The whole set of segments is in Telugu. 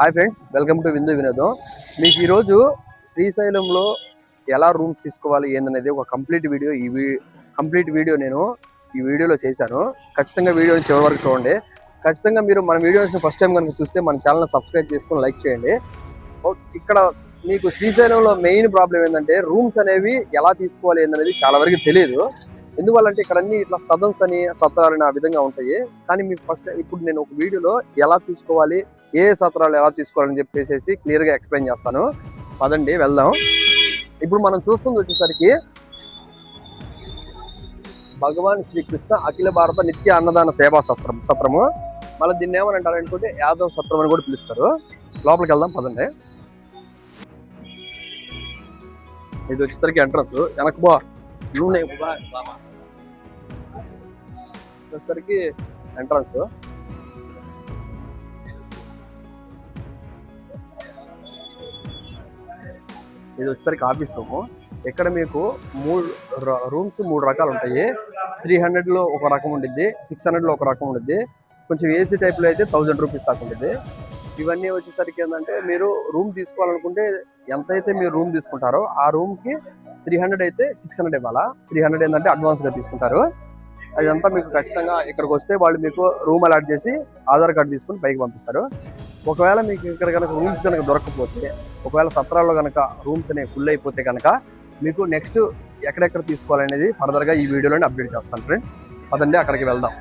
హాయ్ ఫ్రెండ్స్ వెల్కమ్ టు విందు వినోదం. మీకు ఈరోజు శ్రీశైలంలో ఎలా రూమ్స్ తీసుకోవాలి ఏందనేది ఒక కంప్లీట్ వీడియో ఈ కంప్లీట్ వీడియో నేను ఈ వీడియోలో చేశాను. ఖచ్చితంగా వీడియోని చివరి వరకు చూడండి. ఖచ్చితంగా మీరు మన వీడియోస్ని ఫస్ట్ టైం కనుక చూస్తే మన ఛానల్ని సబ్స్క్రైబ్ చేసుకొని లైక్ చేయండి. ఇక్కడ మీకు శ్రీశైలంలో మెయిన్ ప్రాబ్లం ఏంటంటే రూమ్స్ అనేవి ఎలా తీసుకోవాలి ఏందనేది చాలా వరకు తెలియదు ఎందువల్లంటే ఇక్కడ అన్ని ఇట్లా సదన్స్ అని సత్రాలని ఆ విధంగా ఉంటాయి. కానీ మీకు ఫస్ట్ ఇప్పుడు నేను ఒక వీడియోలో ఎలా తీసుకోవాలి ఏ సత్రాలు ఎలా తీసుకోవాలని చెప్పేసి క్లియర్గా ఎక్స్ప్లెయిన్ చేస్తాను. పదండి వెళ్దాం. ఇప్పుడు మనం చూస్తుంది వచ్చేసరికి భగవాన్ శ్రీకృష్ణ అఖిల భారత నిత్య అన్నదాన సేవా సత్రం సత్రము. మళ్ళీ దీన్ని ఏమని అంటారు అనుకుంటే యాదవ్ సత్రం అని కూడా పిలుస్తారు. లోపలికి వెళ్దాం పదండి. ఇది వచ్చేసరికి ఎంట్రన్స్ వెనక నువ్వు వచ్చేసరికి ఎంట్రన్స్ ఇది వచ్చేసరికి ఆఫీస్ రూమ్ ఇక్కడ మీకు మూడు రూమ్స్ మూడు రకాలు ఉంటాయి. త్రీ హండ్రెడ్లో ఒక రకం ఉండిద్ది సిక్స్ హండ్రెడ్లో ఒక రకం ఉండిద్ది. కొంచెం ఏసీ టైప్లో అయితే థౌజండ్ రూపీస్ దాకా ఉంటుంది ఇవన్నీ వచ్చేసరికి ఏంటంటే మీరు రూమ్ తీసుకోవాలనుకుంటే ఎంత అయితే మీరు రూమ్ తీసుకుంటారో ఆ రూమ్కి త్రీ హండ్రెడ్ అయితే సిక్స్ హండ్రెడ్ ఇవ్వాలా? త్రీ హండ్రెడ్ ఏంటంటే అడ్వాన్స్గా తీసుకుంటారు. అదంతా మీకు ఖచ్చితంగా ఇక్కడికి వస్తే వాళ్ళు మీకు రూమ్ అలాట్ చేసి ఆధార్ కార్డు తీసుకుని పైకి పంపిస్తారు. ఒకవేళ మీకు ఇక్కడ కనుక రూమ్స్ కనుక దొరకకపోతే ఒకవేళ సత్రాల్లో కనుక రూమ్స్ అనేవి ఫుల్ అయిపోతే కనుక మీకు నెక్స్ట్ ఎక్కడెక్కడ తీసుకోవాలనేది ఫర్దర్గా ఈ వీడియోలోనే అప్డేట్ చేస్తాను ఫ్రెండ్స్ అదండి అక్కడికి వెళ్దాం.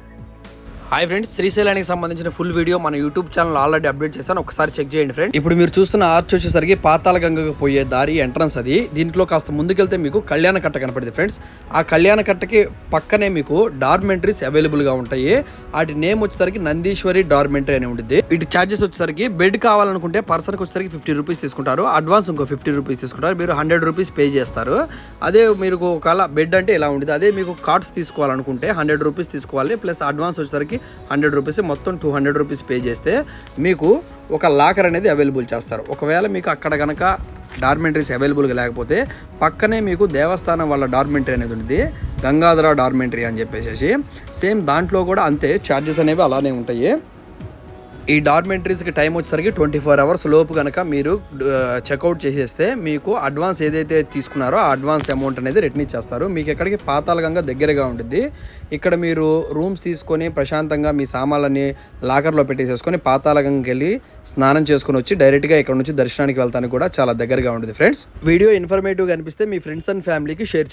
హాయ్ ఫ్రెండ్స్ శ్రీశైలానికి సంబంధించిన ఫుల్ వీడియో మన యూట్యూబ్ ఛానల్ ఆల్రెడీ అప్డేట్ చేశాను. ఒకసారి చెక్ చేయండి ఫ్రెండ్ ఇప్పుడు మీరు చూస్తున్న ఆర్చ్ వచ్చేసరికి పాతాల గంగకు పోయే దారి ఎంట్రన్స్ అది. దీంట్లో కాస్త ముందుకెళ్తే మీకు కళ్యాణ కట్ట కనపడింది ఫ్రెండ్స్ ఆ కళ్యాణ కట్టకి పక్కనే మీకు డార్మెంటరీస్ అవైలబుల్గా ఉంటాయి. వాటి నేమ్ వచ్చేసరికి నందీశ్వరి డార్మెంటరీ అని ఉంటుంది. వీటి ఛార్జెస్ వచ్చేసరికి బెడ్ కావాలనుకుంటే పర్సన్కి వచ్చేసరికి ఫిఫ్టీ రూపీస్ తీసుకుంటారు. అడ్వాన్స్ ఇంకో ఫిఫ్టీ రూపీస్ తీసుకుంటారు. మీరు హండ్రెడ్ రూపీస్ పే చేస్తారు. అదే మీరు ఒకవేళ బెడ్ అంటే ఇలా ఉంటుంది? అదే మీకు కార్డ్స్ తీసుకోవాలనుకుంటే హండ్రెడ్ రూపీస్ తీసుకోవాలి. ప్లస్ అడ్వాన్స్ వచ్చేసరికి హండ్రెడ్ రూపీస్ మొత్తం టూ హండ్రెడ్ రూపీస్ పే చేస్తే మీకు ఒక లాకర్ అనేది అవైలబుల్ చేస్తారు. ఒకవేళ మీకు అక్కడ కనుక డార్మెంటరీస్ అవైలబుల్గా లేకపోతే పక్కనే మీకు దేవస్థానం వాళ్ళ డార్మెంటరీ అనేది ఉంది గంగాధర డార్మెంటరీ అని చెప్పేసి సేమ్ దాంట్లో కూడా అంతే ఛార్జెస్ అనేవి అలానే ఉంటాయి. ఈ డార్మెంటరీస్కి టైం వచ్చేసరికి ట్వంటీ ఫోర్ అవర్స్ లోపు కనుక మీరు చెక్అవుట్ చేసేస్తే మీకు అడ్వాన్స్ ఏదైతే తీసుకున్నారో ఆ అడ్వాన్స్ అమౌంట్ అనేది రిటర్న్ ఇచ్చేస్తారు. మీకు ఎక్కడికి పాతాళగంగా దగ్గరగా ఉంటుంది ఇక్కడ మీరు రూమ్స్ తీసుకొని ప్రశాంతంగా మీ సామాన్లని లాకర్లో పెట్టేసేసుకొని పాతాళగంగకి వెళ్ళి స్నానం చేసుకొని వచ్చి డైరెక్ట్గా ఇక్కడ నుంచి దర్శనానికి వెళ్తానికి కూడా చాలా దగ్గరగా ఉంటుంది ఫ్రెండ్స్. వీడియో ఇన్ఫర్మేటివ్గా అనిపిస్తే మీ ఫ్రెండ్స్ అండ్ ఫ్యామిలీకి షేర్